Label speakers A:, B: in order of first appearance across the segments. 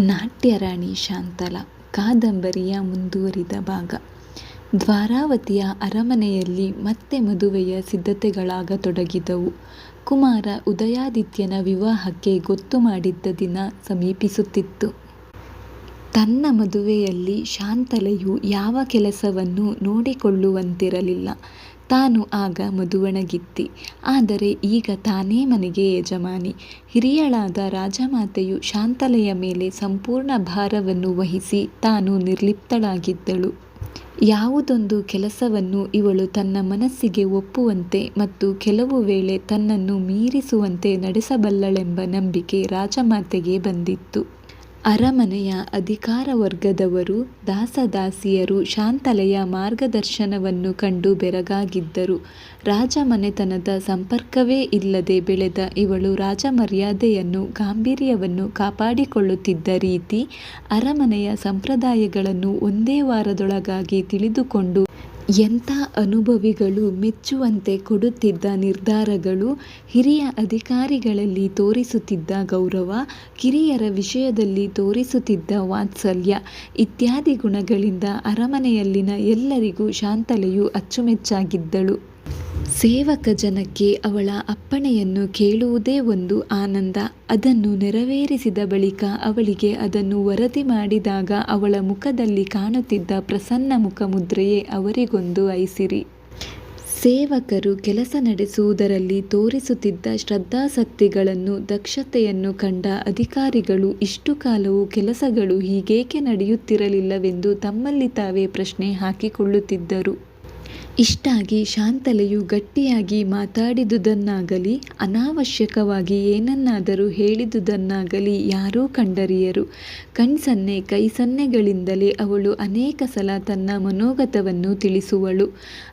A: ನಾಟ್ಯರಾಣಿ ಶಾಂತಲ, ಕಾದಂಬರಿಯ ಮುಂದುವರಿದ ಭಾಗ ದ್ವಾರಾವತಿಯ ಅರಮನೆಯಲ್ಲಿ ಮತ್ತೆ ಮದುವೆಯ ಸಿದ್ಧತೆಗಳಾಗತೊಡಗಿದವು. ಕುಮಾರ ಉದಯಾದಿತ್ಯನ ವಿವಾಹಕ್ಕೆ ಗೊತ್ತು ಮಾಡಿದ್ದ ದಿನ ಸಮೀಪಿಸುತ್ತಿತ್ತು. ತನ್ನ ಮದುವೆಯಲ್ಲಿ ಶಾಂತಲೆಯು ಯಾವ ಕೆಲಸವನ್ನು ನೋಡಿಕೊಳ್ಳುವಂತಿರಲಿಲ್ಲ. ತಾನು ಆಗ ಮದುವಣಗಿತ್ತಿ. ಆದರೆ ಈಗ ತಾನೇ ಮನೆಗೆ ಯಜಮಾನಿ. ಹಿರಿಯಳಾದ ರಾಜಮಾತೆಯು ಶಾಂತಲೆಯ ಮೇಲೆ ಸಂಪೂರ್ಣ ಭಾರವನ್ನು ವಹಿಸಿ ತಾನು ನಿರ್ಲಿಪ್ತಳಾಗಿದ್ದಳು. ಯಾವುದೊಂದು ಕೆಲಸವನ್ನು ಇವಳು ತನ್ನ ಮನಸ್ಸಿಗೆ ಒಪ್ಪುವಂತೆ ಮತ್ತು ಕೆಲವು ವೇಳೆ ತನ್ನನ್ನು ಮೀರಿಸುವಂತೆ ನಡೆಸಬಲ್ಲಳೆಂಬ ನಂಬಿಕೆ ರಾಜಮಾತೆಗೆ ಬಂದಿತ್ತು. ಅರಮನೆಯ ಅಧಿಕಾರವರ್ಗದವರು, ದಾಸದಾಸಿಯರು ಶಾಂತಲೆಯ ಮಾರ್ಗದರ್ಶನವನ್ನು ಕಂಡು ಬೆರಗಾಗಿದ್ದರು. ರಾಜಮನೆತನದ ಸಂಪರ್ಕವೇ ಇಲ್ಲದೆ ಬೆಳೆದ ಇವಳು ರಾಜಮರ್ಯಾದೆಯನ್ನು, ಗಾಂಭೀರ್ಯವನ್ನು ಕಾಪಾಡಿಕೊಳ್ಳುತ್ತಿದ್ದ ರೀತಿ, ಅರಮನೆಯ ಸಂಪ್ರದಾಯಗಳನ್ನು ಒಂದೇ ವಾರದೊಳಗಾಗಿ ತಿಳಿದುಕೊಂಡು ಎಂಥ ಅನುಭವಿಗಳು ಮೆಚ್ಚುವಂತೆ ಕೊಡುತ್ತಿದ್ದ ನಿರ್ಧಾರಗಳು, ಹಿರಿಯ ಅಧಿಕಾರಿಗಳಲ್ಲಿ ತೋರಿಸುತ್ತಿದ್ದ ಗೌರವ, ಕಿರಿಯರ ವಿಷಯದಲ್ಲಿ ತೋರಿಸುತ್ತಿದ್ದ ವಾತ್ಸಲ್ಯ ಇತ್ಯಾದಿ ಗುಣಗಳಿಂದ ಅರಮನೆಯಲ್ಲಿನ ಎಲ್ಲರಿಗೂ ಶಾಂತಲೆಯು ಅಚ್ಚುಮೆಚ್ಚಾಗಿದ್ದಳು. ಸೇವಕಜನಕ್ಕೆ ಅವಳ ಅಪ್ಪಣೆಯನ್ನು ಕೇಳುವುದೇ ಒಂದು ಆನಂದ. ಅದನ್ನು ನೆರವೇರಿಸಿದ ಬಳಿಕ ಅವಳಿಗೆ ಅದನ್ನು ವರದಿ ಮಾಡಿದಾಗ ಅವಳ ಮುಖದಲ್ಲಿ ಕಾಣುತ್ತಿದ್ದ ಪ್ರಸನ್ನ ಮುಖಮುದ್ರೆಯೇ ಅವರಿಗೊಂದು ಐಸಿರಿ. ಸೇವಕರು ಕೆಲಸ ನಡೆಸುವುದರಲ್ಲಿ ತೋರಿಸುತ್ತಿದ್ದ ಶ್ರದ್ಧಾಸಕ್ತಿಗಳನ್ನು, ದಕ್ಷತೆಯನ್ನು ಕಂಡ ಅಧಿಕಾರಿಗಳು ಇಷ್ಟು ಕಾಲವೂ ಕೆಲಸಗಳು ಹೀಗೇಕೆ ನಡೆಯುತ್ತಿರಲಿಲ್ಲವೆಂದು ತಮ್ಮಲ್ಲಿ ತಾವೇ ಪ್ರಶ್ನೆ ಹಾಕಿಕೊಳ್ಳುತ್ತಿದ್ದರು. ಇಷ್ಟಾಗಿ ಶಾಂತಲೆಯು ಗಟ್ಟಿಯಾಗಿ ಮಾತಾಡಿದುದನ್ನಾಗಲಿ, ಅನಾವಶ್ಯಕವಾಗಿ ಏನನ್ನಾದರೂ ಹೇಳಿದುದನ್ನಾಗಲಿ ಯಾರೂ ಕಂಡರಿಯರು. ಕಣ್ಸನ್ನೆ, ಕೈಸನ್ನೆಗಳಿಂದಲೇ ಅವಳು ಅನೇಕ ಸಲ ತನ್ನ ಮನೋಗತವನ್ನು ತಿಳಿಸುವಳು.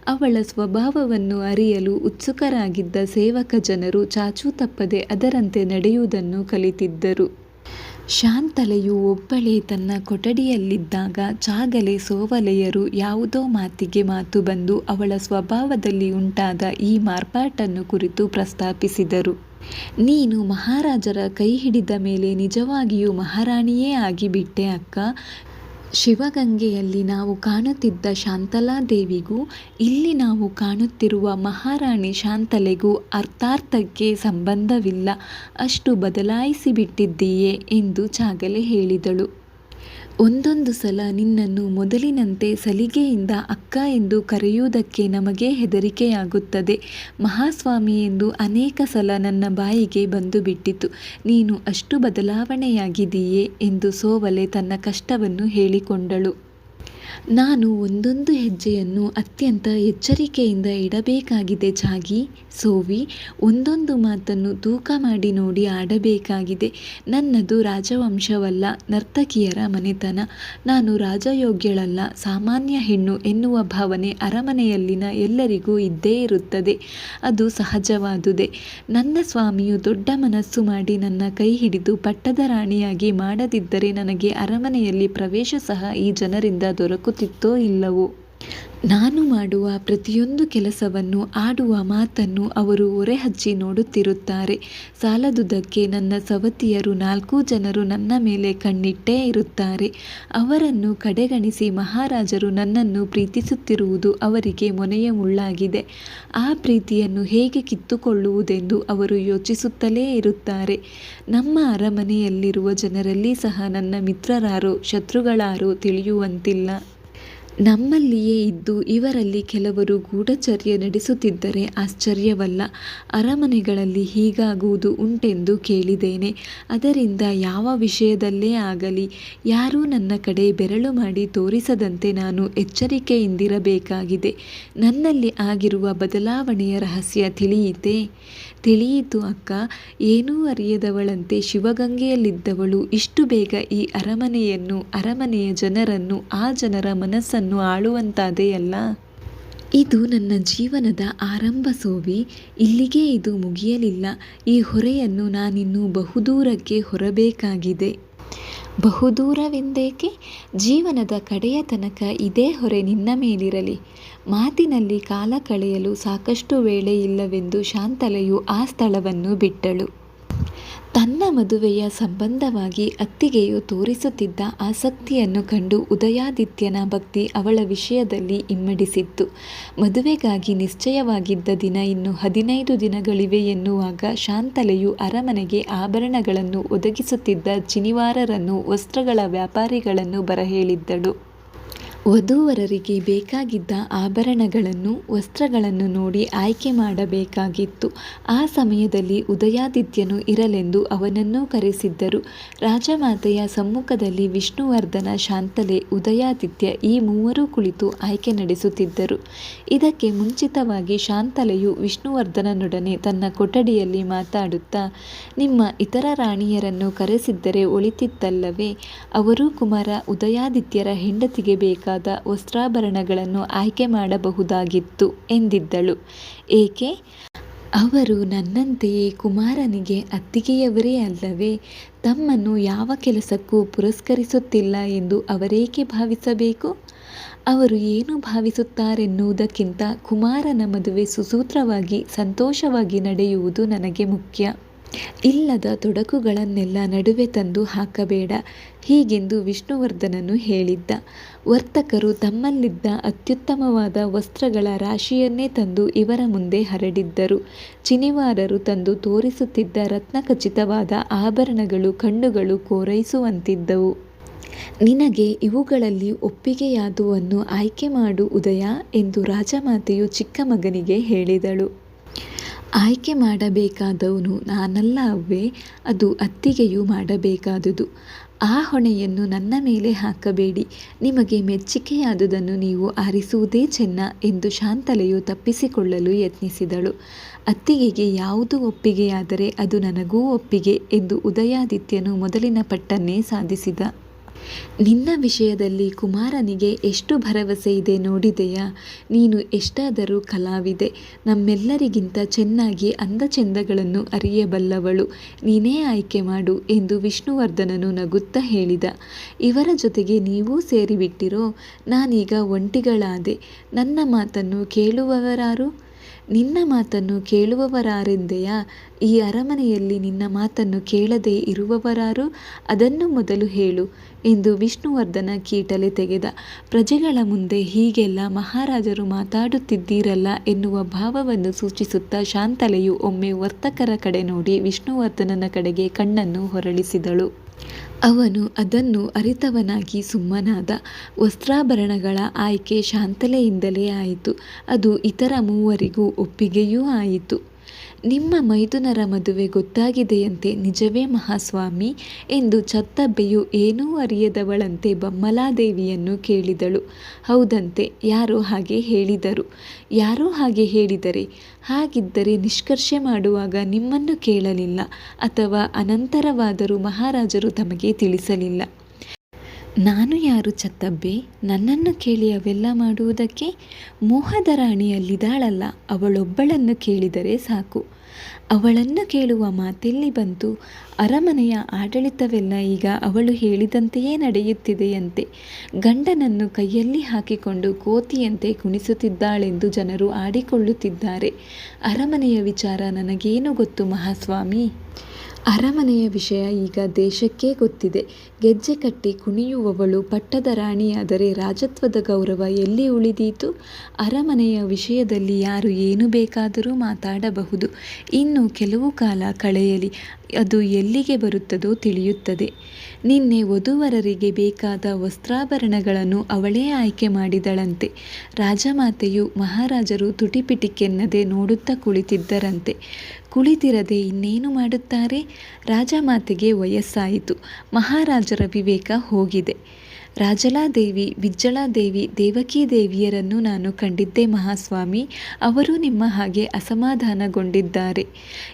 A: ಅವಳ ಸ್ವಭಾವವನ್ನು ಅರಿಯಲು ಉತ್ಸುಕರಾಗಿದ್ದ ಸೇವಕ ಜನರು ಚಾಚೂ ತಪ್ಪದೆ ಅದರಂತೆ ನಡೆಯುವುದನ್ನು ಕಲಿತಿದ್ದರು. ಶಾಂತಲೆಯು ಒಬ್ಬಳೇ ತನ್ನ ಕೊಠಡಿಯಲ್ಲಿದ್ದಾಗ ಚಾಗಲೆ ಸೋವಲೆಯರು ಯಾವುದೋ ಮಾತಿಗೆ ಮಾತು ಬಂದು ಅವಳ ಸ್ವಭಾವದಲ್ಲಿ ಉಂಟಾದ ಈ ಮಾರ್ಪಾಟನ್ನು ಕುರಿತು ಪ್ರಸ್ತಾಪಿಸಿದರು. ನೀನು ಮಹಾರಾಜರ ಕೈ ಹಿಡಿದ ಮೇಲೆ ನಿಜವಾಗಿಯೂ ಮಹಾರಾಣಿಯೇ ಆಗಿಬಿಟ್ಟೆ ಅಕ್ಕಾ. ಶಿವಗಂಗೆಯಲ್ಲಿ ನಾವು ಕಾಣುತ್ತಿದ್ದ ಶಾಂತಲಾ ದೇವಿಗೂ, ಇಲ್ಲಿ ನಾವು ಕಾಣುತ್ತಿರುವ ಮಹಾರಾಣಿ ಶಾಂತಲೆಗೂ ಅರ್ಥಾರ್ಥಕ್ಕೆ ಸಂಬಂಧವಿಲ್ಲ. ಅಷ್ಟು ಬದಲಾಯಿಸಿಬಿಟ್ಟಿದ್ದೀಯೆ ಎಂದು ಚಾಗಲೆ ಹೇಳಿದಳು. ಒಂದೊಂದು ಸಲ ನಿನ್ನನ್ನು ಮೊದಲಿನಂತೆ ಸಲಿಗೆಯಿಂದ ಅಕ್ಕ ಎಂದು ಕರೆಯುವುದಕ್ಕೆ ನಮಗೇ ಹೆದರಿಕೆಯಾಗುತ್ತದೆ. ಮಹಾಸ್ವಾಮಿ ಎಂದು ಅನೇಕ ಸಲ ನನ್ನ ಬಾಯಿಗೆ ಬಂದು ಬಿಟ್ಟಿತು ನೀನು ಅಷ್ಟು ಬದಲಾವಣೆಯಾಗಿದೆಯೇ ಎಂದು ಸೋವಲೆ ತನ್ನ ಕಷ್ಟವನ್ನು ಹೇಳಿಕೊಂಡಳು. ನಾನು ಒಂದೊಂದು ಹೆಜ್ಜೆಯನ್ನು ಅತ್ಯಂತ ಎಚ್ಚರಿಕೆಯಿಂದ ಇಡಬೇಕಾಗಿದೆ ಜಾಗಿ ಸೋವಿ, ಒಂದೊಂದು ಮಾತನ್ನು ತೂಕ ಮಾಡಿ ನೋಡಿ ಆಡಬೇಕಾಗಿದೆ. ನನ್ನದು ರಾಜವಂಶವಲ್ಲ, ನರ್ತಕಿಯರ ಮನೆತನ. ನಾನು ರಾಜಯೋಗ್ಯಳಲ್ಲ, ಸಾಮಾನ್ಯ ಹೆಣ್ಣು ಎನ್ನುವ ಭಾವನೆ ಅರಮನೆಯಲ್ಲಿನ ಎಲ್ಲರಿಗೂ ಇದ್ದೇ ಇರುತ್ತದೆ. ಅದು ಸಹಜವಾದುದೇ. ನನ್ನ ಸ್ವಾಮಿಯು ದೊಡ್ಡ ಮನಸ್ಸು ಮಾಡಿ ನನ್ನ ಕೈ ಹಿಡಿದು ಪಟ್ಟದ ರಾಣಿಯಾಗಿ ಮಾಡದಿದ್ದರೆ ನನಗೆ ಅರಮನೆಯಲ್ಲಿ ಪ್ರವೇಶ ಸಹ ಈ ಜನರಿಂದ ದೊರಕುತ್ತಿತ್ತೋ ಇಲ್ಲವೋ? ನಾನು ಮಾಡುವ ಪ್ರತಿಯೊಂದು ಕೆಲಸವನ್ನು, ಆಡುವ ಮಾತನ್ನು ಅವರು ಓರೆಹಚ್ಚಿ ನೋಡುತ್ತಿರುತ್ತಾರೆ. ಸಾಲದುದಕ್ಕೆ ನನ್ನ ಸವತಿಯರು ನಾಲ್ಕೂ ಜನರು ನನ್ನ ಮೇಲೆ ಕಣ್ಣಿಟ್ಟೇ ಇರುತ್ತಾರೆ. ಅವರನ್ನು ಕಡೆಗಣಿಸಿ ಮಹಾರಾಜರು ನನ್ನನ್ನು ಪ್ರೀತಿಸುತ್ತಿರುವುದು ಅವರಿಗೆ ಮೊನೆಯ ಮುಳ್ಳಾಗಿದೆ. ಆ ಪ್ರೀತಿಯನ್ನು ಹೇಗೆ ಕಿತ್ತುಕೊಳ್ಳುವುದೆಂದು ಅವರು ಯೋಚಿಸುತ್ತಲೇ ಇರುತ್ತಾರೆ. ನಮ್ಮ ಅರಮನೆಯಲ್ಲಿರುವ ಜನರಲ್ಲಿ ಸಹ ನನ್ನ ಮಿತ್ರರಾರೋ, ಶತ್ರುಗಳಾರೋ ತಿಳಿಯುವಂತಿಲ್ಲ. ನಮ್ಮಲ್ಲಿಯೇ ಇದ್ದು ಇವರಲ್ಲಿ ಕೆಲವರು ಗೂಢಚರ್ಯ ನಡೆಸುತ್ತಿದ್ದರೆ ಆಶ್ಚರ್ಯವಲ್ಲ. ಅರಮನೆಗಳಲ್ಲಿ ಹೀಗಾಗುವುದು ಉಂಟೆಂದು ಕೇಳಿದ್ದೇನೆ. ಅದರಿಂದ ಯಾವ ವಿಷಯದಲ್ಲೇ ಆಗಲಿ, ಯಾರೂ ನನ್ನ ಕಡೆ ಬೆರಳು ಮಾಡಿ ತೋರಿಸದಂತೆ ನಾನು ಎಚ್ಚರಿಕೆಯಿಂದಿರಬೇಕಾಗಿದೆ. ನನ್ನಲ್ಲಿ ಆಗಿರುವ ಬದಲಾವಣೆಯ ರಹಸ್ಯ ತಿಳಿಯಿತೇ? ತಿಳಿಯಿತು ಅಕ್ಕ ಏನೂ ಅರಿಯದವಳಂತೆ ಶಿವಗಂಗೆಯಲ್ಲಿದ್ದವಳು ಇಷ್ಟು ಬೇಗ ಈ ಅರಮನೆಯನ್ನು, ಅರಮನೆಯ ಜನರನ್ನು, ಆ ಜನರ ಮನಸ್ಸನ್ನು ಆಳುವಂತಾದೆಯಲ್ಲ. ಇದು ನನ್ನ ಜೀವನದ ಆರಂಭ ಸೋವಿ. ಇಲ್ಲಿಗೆ ಇದು ಮುಗಿಯಲಿಲ್ಲ. ಈ ಹೊರೆಯನ್ನು ನಾನಿನ್ನೂ ಬಹುದೂರಕ್ಕೆ ಹೊರಬೇಕಾಗಿದೆ. ಬಹುದೂರವೆಂದೇಕೆ? ಜೀವನದ ಕಡೆಯ ತನಕ ಇದೇ ಹೊರೆ ನಿನ್ನ ಮೇಲಿರಲಿ. ಮಾತಿನಲ್ಲಿ ಕಾಲ ಕಳೆಯಲು ಸಾಕಷ್ಟು ವೇಳೆಯಿಲ್ಲವೆಂದು ಶಾಂತಲೆಯು ಆ ಸ್ಥಳವನ್ನು ಬಿಟ್ಟಳು. ತನ್ನ ಮದುವೆಯ ಸಂಬಂಧವಾಗಿ ಅತ್ತಿಗೆಯು ತೋರಿಸುತ್ತಿದ್ದ ಆಸಕ್ತಿಯನ್ನು ಕಂಡು ಉದಯಾದಿತ್ಯನ ಭಕ್ತಿ ಅವಳ ವಿಷಯದಲ್ಲಿ ಇಮ್ಮಡಿಸಿತ್ತು. ಮದುವೆಗಾಗಿ ನಿಶ್ಚಯವಾಗಿದ್ದ ದಿನ ಇನ್ನು ಹದಿನೈದು ದಿನಗಳಿವೆ ಎನ್ನುವಾಗ ಶಾಂತಲೆಯು ಅರಮನೆಗೆ ಆಭರಣಗಳನ್ನು ಒದಗಿಸುತ್ತಿದ್ದ ಚಿನಿವಾರರನ್ನು ವಸ್ತ್ರಗಳ ವ್ಯಾಪಾರಿಗಳನ್ನು ಬರಹೇಳಿದ್ದಳು. ವಧೂವರರಿಗೆ ಬೇಕಾಗಿದ್ದ ಆಭರಣಗಳನ್ನು, ವಸ್ತ್ರಗಳನ್ನು ನೋಡಿ ಆಯ್ಕೆ ಮಾಡಬೇಕಾಗಿತ್ತು. ಆ ಸಮಯದಲ್ಲಿ ಉದಯಾದಿತ್ಯನು ಇರಲೆಂದು ಅವನನ್ನೂ ಕರೆಸಿದ್ದರು. ರಾಜಮಾತೆಯ ಸಮ್ಮುಖದಲ್ಲಿ ವಿಷ್ಣುವರ್ಧನ, ಶಾಂತಲೆ, ಉದಯಾದಿತ್ಯ ಈ ಮೂವರೂ ಕುಳಿತು ಆಯ್ಕೆ ನಡೆಸುತ್ತಿದ್ದರು. ಇದಕ್ಕೆ ಮುಂಚಿತವಾಗಿ ಶಾಂತಲೆಯು ವಿಷ್ಣುವರ್ಧನನೊಡನೆ ತನ್ನ ಕೊಠಡಿಯಲ್ಲಿ ಮಾತಾಡುತ್ತಾ, ನಿಮ್ಮ ಇತರ ರಾಣಿಯರನ್ನು ಕರೆಸಿದ್ದರೆ ಒಳಿತಿತ್ತಲ್ಲವೇ? ಅವರೂ ಕುಮಾರ ಉದಯಾದಿತ್ಯರ ಹೆಂಡತಿಗೆ ಬೇಕಾದ ವಸ್ತ್ರಾಭರಣಗಳನ್ನು ಆಯ್ಕೆ ಮಾಡಬಹುದಾಗಿತ್ತು ಎಂದಿದ್ದಳು. ಏಕೆ? ಅವರು ನನ್ನಂತೆಯೇ ಕುಮಾರನಿಗೆ ಅತ್ತಿಗೆಯವರೇ ಅಲ್ಲವೇ? ತಮ್ಮನ್ನು ಯಾವ ಕೆಲಸಕ್ಕೂ ಪುರಸ್ಕರಿಸುತ್ತಿಲ್ಲ ಎಂದು ಅವರೇಕೆ ಭಾವಿಸಬೇಕು? ಅವರು ಏನು ಭಾವಿಸುತ್ತಾರೆನ್ನುವುದಕ್ಕಿಂತ ಕುಮಾರನ ಮದುವೆ ಸುಸೂತ್ರವಾಗಿ, ಸಂತೋಷವಾಗಿ ನಡೆಯುವುದು ನನಗೆ ಮುಖ್ಯ. ಇಲ್ಲದ ತೊಡಕುಗಳನ್ನೆಲ್ಲ ನಡುವೆ ತಂದು ಹಾಕಬೇಡ. ಹೀಗೆಂದು ವಿಷ್ಣುವರ್ಧನನು ಹೇಳಿದ್ದ. ವರ್ತಕರು ತಮ್ಮಲ್ಲಿದ್ದ ಅತ್ಯುತ್ತಮವಾದ ವಸ್ತ್ರಗಳ ರಾಶಿಯನ್ನೇ ತಂದು ಇವರ ಮುಂದೆ ಹರಡಿದ್ದರು. ಚಿನಿವಾರರು ತಂದು ತೋರಿಸುತ್ತಿದ್ದ ರತ್ನಖಚಿತವಾದ ಆಭರಣಗಳು ಕಣ್ಣುಗಳು ಕೋರೈಸುವಂತಿದ್ದವು. ನಿನಗೆ ಇವುಗಳಲ್ಲಿ ಒಪ್ಪಿಗೆಯಾದುವನ್ನು ಆಯ್ಕೆ ಮಾಡು ಉದಯ ಎಂದು ರಾಜಮಾತೆಯು ಚಿಕ್ಕ ಮಗನಿಗೆ ಹೇಳಿದಳು. ಆಯ್ಕೆ ಮಾಡಬೇಕಾದವನು ನಾನಲ್ಲವೇ ಅದು ಅತ್ತಿಗೆಯು ಮಾಡಬೇಕಾದುದು. ಆ ಹೊಣೆಯನ್ನು ನನ್ನ ಮೇಲೆ ಹಾಕಬೇಡಿ. ನಿಮಗೆ ಮೆಚ್ಚಿಕೆಯಾದುದನ್ನು ನೀವು ಆರಿಸುವುದೇ ಚೆನ್ನ ಎಂದು ಶಾಂತಲೆಯು ತಪ್ಪಿಸಿಕೊಳ್ಳಲು ಯತ್ನಿಸಿದಳು. ಅತ್ತಿಗೆಗೆ ಯಾವುದು ಒಪ್ಪಿಗೆಯಾದರೆ ಅದು ನನಗೂ ಒಪ್ಪಿಗೆ ಎಂದು ಉದಯಾದಿತ್ಯನು ಮೊದಲಿನ ಪಟ್ಟನ್ನೇ ಸಾಧಿಸಿದ. ನಿನ್ನ ವಿಷಯದಲ್ಲಿ ಕುಮಾರನಿಗೆ ಎಷ್ಟು ಭರವಸೆ ಇದೆ ನೋಡಿದೆಯಾ? ನೀನು ಎಷ್ಟಾದರೂ ಕಲಾವಿದೆ. ನಮ್ಮೆಲ್ಲರಿಗಿಂತ ಚೆನ್ನಾಗಿ ಅಂದಚೆಂದಗಳನ್ನು ಅರಿಯಬಲ್ಲವಳು. ನೀನೇ ಆಯ್ಕೆ ಮಾಡು ಎಂದು ವಿಷ್ಣುವರ್ಧನನು ನಗುತ್ತಾ ಹೇಳಿದ. ಇವರ ಜೊತೆಗೆ ನೀವೂ ಸೇರಿಬಿಟ್ಟಿರೋ, ನಾನೀಗ ಒಂಟಿಗಳಾದೆ. ನನ್ನ ಮಾತನ್ನು ಕೇಳುವವರಾರು? ನಿನ್ನ ಮಾತನ್ನು ಕೇಳುವವರಾರೆಂದೆಯಾ? ಈ ಅರಮನೆಯಲ್ಲಿ ನಿನ್ನ ಮಾತನ್ನು ಕೇಳದೆ ಇರುವವರಾರು? ಅದನ್ನು ಮೊದಲು ಹೇಳು ಎಂದು ವಿಷ್ಣುವರ್ಧನ ಕೀಟಲೆ ತೆಗೆದ. ಪ್ರಜೆಗಳ ಮುಂದೆ ಹೀಗೆಲ್ಲ ಮಹಾರಾಜರು ಮಾತಾಡುತ್ತಿದ್ದೀರಲ್ಲ ಎನ್ನುವ ಭಾವವನ್ನು ಸೂಚಿಸುತ್ತಾ ಶಾಂತಲೆಯು ಒಮ್ಮೆ ವರ್ತಕರ ಕಡೆ ನೋಡಿ ವಿಷ್ಣುವರ್ಧನನ ಕಡೆಗೆ ಕಣ್ಣನ್ನು ಹೊರಳಿಸಿದಳು. ಅವನು ಅದನ್ನು ಅರಿತವನಾಗಿ ಸುಮ್ಮನಾದ ವಸ್ತ್ರಾಭರಣಗಳ ಆಯ್ಕೆ ಶಾಂತಲೆಯಿಂದಲೇ ಆಯಿತು. ಅದು ಇತರ ಮೂವರಿಗೂ ಒಪ್ಪಿಗೆಯೂ ಆಯಿತು. ನಿಮ್ಮ ಮೈದುನರ ಮದುವೆ ಗೊತ್ತಾಗಿದೆಯಂತೆ ನಿಜವೇ ಮಹಾಸ್ವಾಮಿ? ಎಂದು ಚತ್ತಬ್ಬೆಯು ಏನೂ ಅರಿಯದವಳಂತೆ ಬಮ್ಮಲಾದೇವಿಯನ್ನು ಕೇಳಿದಳು. ಹೌದಂತೆ, ಯಾರೋ ಹಾಗೆ ಹೇಳಿದರು. ಯಾರೋ ಹಾಗೆ ಹೇಳಿದರೆ? ಹಾಗಿದ್ದರೆ ನಿಷ್ಕರ್ಷೆ ಮಾಡುವಾಗ ನಿಮ್ಮನ್ನು ಕೇಳಲಿಲ್ಲ ಅಥವಾ ಅನಂತರವಾದರೂ ಮಹಾರಾಜರು ತಮಗೆ ತಿಳಿಸಲಿಲ್ಲ. ನಾನು ಯಾರು ಚತ್ತಬ್ಬೆ ನನ್ನನ್ನು ಕೇಳಿ ಅವೆಲ್ಲ ಮಾಡುವುದಕ್ಕೆ ಮೋಹದ ರಾಣಿಯಲ್ಲಿದ್ದಾಳಲ್ಲ ಅವಳೊಬ್ಬಳನ್ನು ಕೇಳಿದರೆ ಸಾಕು. ಅವಳನ್ನು ಕೇಳುವ ಮಾತೆಲ್ಲಿ ಬಂತು, ಅರಮನೆಯ ಆಡಳಿತವೆಲ್ಲ ಈಗ ಅವಳು ಹೇಳಿದಂತೆಯೇ ನಡೆಯುತ್ತಿದೆಯಂತೆ. ಗಂಡನನ್ನು ಕೈಯಲ್ಲಿ ಹಾಕಿಕೊಂಡು ಕೋತಿಯಂತೆ ಕುಣಿಸುತ್ತಿದ್ದಾಳೆಂದು ಜನರು ಆಡಿಕೊಳ್ಳುತ್ತಿದ್ದಾರೆ. ಅರಮನೆಯ ವಿಚಾರ ನನಗೇನು ಗೊತ್ತು ಮಹಾಸ್ವಾಮಿ? ಅರಮನೆಯ ವಿಷಯ ಈಗ ದೇಶಕ್ಕೇ ಗೊತ್ತಿದೆ. ಗೆಜ್ಜೆ ಕಟ್ಟಿ ಕುಣಿಯುವವಳು ಪಟ್ಟದ ರಾಣಿಯಾದರೆ ರಾಜತ್ವದ ಗೌರವ ಎಲ್ಲಿ ಉಳಿದೀತು? ಅರಮನೆಯ ವಿಷಯದಲ್ಲಿ ಯಾರು ಏನು ಬೇಕಾದರೂ ಮಾತಾಡಬಹುದು. ಇನ್ನು ಕೆಲವು ಕಾಲ ಕಳೆಯಲಿ, ಅದು ಎಲ್ಲಿಗೆ ಬರುತ್ತದೋ ತಿಳಿಯುತ್ತದೆ. ನಿನ್ನೆ ವಧುವರರಿಗೆ ಬೇಕಾದ ವಸ್ತ್ರಾಭರಣಗಳನ್ನು ಅವಳೇ ಆಯ್ಕೆ ಮಾಡಿದಳಂತೆ. ರಾಜಮಾತೆಯು ಮಹಾರಾಜರು ತುಟಿಪಿಟಿಕೆನ್ನದೆ ನೋಡುತ್ತಾ ಕುಳಿತಿದ್ದರಂತೆ. ಕುಳಿತಿರದೆ ಇನ್ನೇನು ಮಾಡುತ್ತಾರೆ? ರಾಜಮಾತೆಗೆ ವಯಸ್ಸಾಯಿತು. ಮಹಾರಾಜರ ವಿವೇಕ ಹೋಗಿದೆ. ರಾಜಲಾದೇವಿ, ವಿಜ್ಜಳಾದೇವಿ ದೇವಕೀ ದೇವಿಯರನ್ನು ನಾನು ಕಂಡಿದ್ದೆ ಮಹಾಸ್ವಾಮಿ. ಅವರು ನಿಮ್ಮ ಹಾಗೆ ಅಸಮಾಧಾನಗೊಂಡಿದ್ದಾರೆ.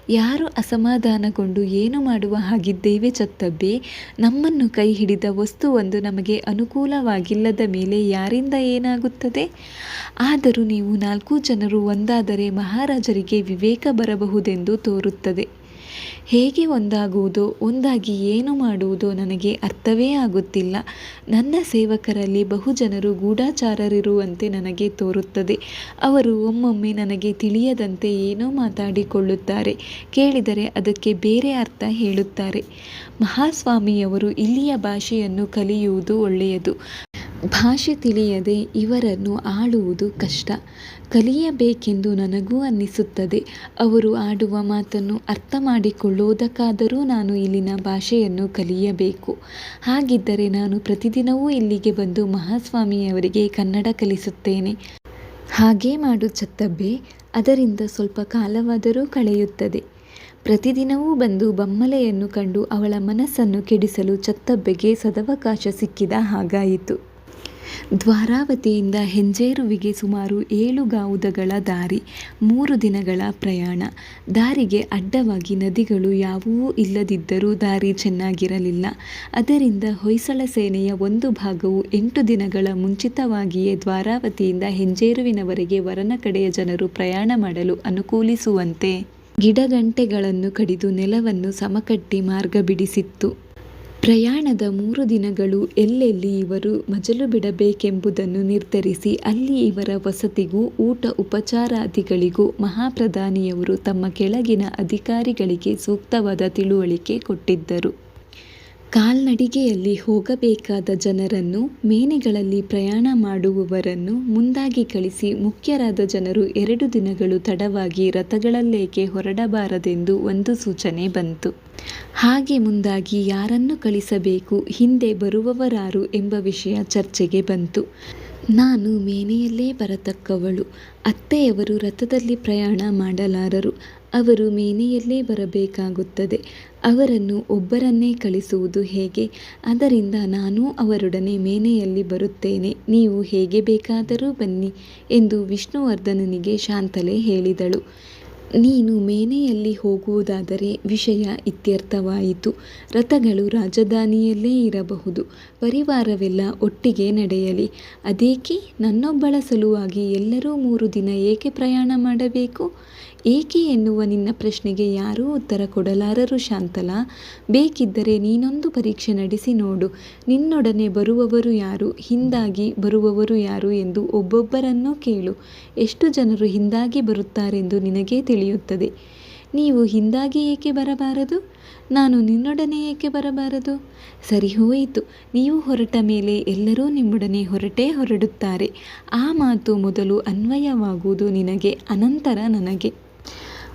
A: ಯಾರು ಅಸಮಾಧಾನಗೊಂಡು ಏನು ಮಾಡುವ ಹಾಗಿದ್ದೇವೆ ಚತ್ತಬ್ಬೆ? ನಮ್ಮನ್ನು ಕೈ ಹಿಡಿದ ವಸ್ತುವೊಂದು ನಮಗೆ ಅನುಕೂಲವಾಗಿಲ್ಲದ ಮೇಲೆ ಯಾರಿಂದ ಏನಾಗುತ್ತದೆ? ಆದರೂ ನೀವು ನಾಲ್ಕು ಜನರು ಒಂದಾದರೆ ಮಹಾರಾಜರಿಗೆ ವಿವೇಕ ಬರಬಹುದೆಂದು ತೋರುತ್ತದೆ. ಹೇಗೆ ಒಂದಾಗುವುದು, ಒಂದಾಗಿ ಏನು ಮಾಡುವುದು ನನಗೆ ಅರ್ಥವೇ ಆಗುತ್ತಿಲ್ಲ. ನನ್ನ ಸೇವಕರಲ್ಲಿ ಬಹುಜನರು ಗೂಢಚಾರರಿರುವಂತೆ ನನಗೆ ತೋರುತ್ತದೆ. ಅವರು ಒಮ್ಮೊಮ್ಮೆ ನನಗೆ ತಿಳಿಯದಂತೆ ಏನೋ ಮಾತಾಡಿಕೊಳ್ಳುತ್ತಾರೆ, ಕೇಳಿದರೆ ಅದಕ್ಕೆ ಬೇರೆ ಅರ್ಥ ಹೇಳುತ್ತಾರೆ. ಮಹಾಸ್ವಾಮಿಯವರು ಇಲ್ಲಿಯ ಭಾಷೆಯನ್ನು ಕಲಿಯುವುದು ಒಳ್ಳೆಯದು. ಭಾಷೆ ತಿಳಿಯದೆ ಇವರನ್ನು ಆಳುವುದು ಕಷ್ಟ. ಕಲಿಯಬೇಕೆಂದು ನನಗೂ ಅನ್ನಿಸುತ್ತದೆ. ಅವರು ಆಡುವ ಮಾತನ್ನು ಅರ್ಥ ಮಾಡಿಕೊಳ್ಳುವುದಕ್ಕಾದರೂ ನಾನು ಇಲ್ಲಿನ ಭಾಷೆಯನ್ನು ಕಲಿಯಬೇಕು. ಹಾಗಿದ್ದರೆ ನಾನು ಪ್ರತಿದಿನವೂ ಇಲ್ಲಿಗೆ ಬಂದು ಮಹಾಸ್ವಾಮಿಯವರಿಗೆ ಕನ್ನಡ ಕಲಿಸುತ್ತೇನೆ. ಹಾಗೇ ಮಾಡು ಚತ್ತಬ್ಬೆ ಅದರಿಂದ ಸ್ವಲ್ಪ ಕಾಲವಾದರೂ ಕಳೆಯುತ್ತದೆ. ಪ್ರತಿದಿನವೂ ಬಂದು ಬಮ್ಮಲೆಯನ್ನು ಕಂಡು ಅವಳ ಮನಸ್ಸನ್ನು ಕೆಡಿಸಲು ಚತ್ತಬ್ಬೆಗೆ ಸದವಕಾಶ ಸಿಕ್ಕಿದ ಹಾಗಾಯಿತು. ದ್ವಾರಾವತಿಯಿಂದ ಹೆಂಜೇರುವಿಗೆ ಸುಮಾರು ಏಳು ಗಾವುದಗಳ ದಾರಿ, ಮೂರು ದಿನಗಳ ಪ್ರಯಾಣ. ದಾರಿಗೆ ಅಡ್ಡವಾಗಿ ನದಿಗಳು ಯಾವುವೂ ಇಲ್ಲದಿದ್ದರೂ ದಾರಿ ಚೆನ್ನಾಗಿರಲಿಲ್ಲ. ಅದರಿಂದ ಹೊಯ್ಸಳ ಸೇನೆಯ ಒಂದು ಭಾಗವು ಎಂಟು ದಿನಗಳ ಮುಂಚಿತವಾಗಿಯೇ ದ್ವಾರಾವತಿಯಿಂದ ಹೆಂಜೇರುವಿನವರೆಗೆ ವರನ ಕಡೆಯ ಜನರು ಪ್ರಯಾಣ ಮಾಡಲು ಅನುಕೂಲಿಸುವಂತೆ ಗಿಡಗಂಟೆಗಳನ್ನು ಕಡಿದು ನೆಲವನ್ನು ಸಮಕಟ್ಟಿ ಮಾರ್ಗ ಬಿಡಿಸಿತ್ತು. ಪ್ರಯಾಣದ ಮೂರು ದಿನಗಳು ಎಲ್ಲೆಲ್ಲಿ ಇವರು ಮಜಲು ಬಿಡಬೇಕೆಂಬುದನ್ನು ನಿರ್ಧರಿಸಿ, ಅಲ್ಲಿ ಇವರ ವಸತಿಗೂ ಊಟ ಉಪಚಾರಾದಿಗಳಿಗೂ ಮಹಾಪ್ರಧಾನಿಯವರು ತಮ್ಮ ಕೆಳಗಿನ ಅಧಿಕಾರಿಗಳಿಗೆ ಸೂಕ್ತವಾದ ತಿಳುವಳಿಕೆ ಕೊಟ್ಟಿದ್ದರು. ಕಾಲ್ನಡಿಗೆಯಲ್ಲಿ ಹೋಗಬೇಕಾದ ಜನರನ್ನು, ಮೇನೆಗಳಲ್ಲಿ ಪ್ರಯಾಣ ಮಾಡುವವರನ್ನು ಮುಂದಾಗಿ ಕಳಿಸಿ ಮುಖ್ಯರಾದ ಜನರು ಎರಡು ದಿನಗಳು ತಡವಾಗಿ ರಥಗಳಲ್ಲೇಕೆ ಹೊರಡಬಾರದೆಂದು ಒಂದು ಸೂಚನೆ ಬಂತು. ಹಾಗೆ ಮುಂದಾಗಿ ಯಾರನ್ನು ಕಳಿಸಬೇಕು, ಹಿಂದೆ ಬರುವವರಾರು ಎಂಬ ವಿಷಯ ಚರ್ಚೆಗೆ ಬಂತು. ನಾನು ಮೇನೆಯಲ್ಲೇ ಬರತಕ್ಕವಳು. ಅತ್ತೆಯವರು ರಥದಲ್ಲಿ ಪ್ರಯಾಣ ಮಾಡಲಾರರು. ಅವರು ಮೇನೆಯಲ್ಲೇ ಬರಬೇಕಾಗುತ್ತದೆ. ಅವರನ್ನು ಒಬ್ಬರನ್ನೇ ಕಳಿಸುವುದು ಹೇಗೆ? ಅದರಿಂದ ನಾನೂ ಅವರೊಡನೆ ಮೇನೆಯಲ್ಲಿ ಬರುತ್ತೇನೆ. ನೀವು ಹೇಗೆ ಬೇಕಾದರೂ ಬನ್ನಿ ಎಂದು ವಿಷ್ಣುವರ್ಧನನಿಗೆ ಶಾಂತಲೆ ಹೇಳಿದಳು. ನೀನು ಮೇನೆಯಲ್ಲಿ ಹೋಗುವುದಾದರೆ ವಿಷಯ ಇತ್ಯರ್ಥವಾಯಿತು. ರಥಗಳು ರಾಜಧಾನಿಯಲ್ಲೇ ಇರಬಹುದು. ಪರಿವಾರವೆಲ್ಲ ಒಟ್ಟಿಗೆ ನಡೆಯಲಿ. ಅದೇಕೆ? ನನ್ನೊಬ್ಬಳ ಸಲುವಾಗಿ ಎಲ್ಲರೂ ಮೂರು ದಿನ ಏಕೆ ಪ್ರಯಾಣ ಮಾಡಬೇಕು? ಏಕೆ ಎನ್ನುವ ನಿನ್ನ ಪ್ರಶ್ನೆಗೆ ಯಾರೂ ಉತ್ತರ ಕೊಡಲಾರರು, ಶಾಂತಲ. ಬೇಕಿದ್ದರೆ ನೀನೊಂದು ಪರೀಕ್ಷೆ ನಡೆಸಿ ನೋಡು. ನಿನ್ನೊಡನೆ ಬರುವವರು ಯಾರು? ಹಿಂದಾಗಿ ಬರುವವರು ಯಾರು ಎಂದು ಒಬ್ಬೊಬ್ಬರನ್ನೂ ಕೇಳು. ಎಷ್ಟು ಜನರು ಹಿಂದಾಗಿ ಬರುತ್ತಾರೆಂದು ನಿನಗೇ ತಿಳಿಯುತ್ತದೆ. ನೀವು ಹಿಂದಾಗಿ ಏಕೆ ಬರಬಾರದು? ನಾನು ನಿನ್ನೊಡನೆ ಏಕೆ ಬರಬಾರದು? ಸರಿ, ಹೋಯಿತು. ನೀವು ಹೊರಟ ಮೇಲೆ ಎಲ್ಲರೂ ನಿಮ್ಮೊಡನೆ ಹೊರಟೇ ಹೊರಡುತ್ತಾರೆ. ಆ ಮಾತು ಮೊದಲು ಅನ್ವಯವಾಗುವುದು ನಿನಗೆ, ಅನಂತರ ನನಗೆ.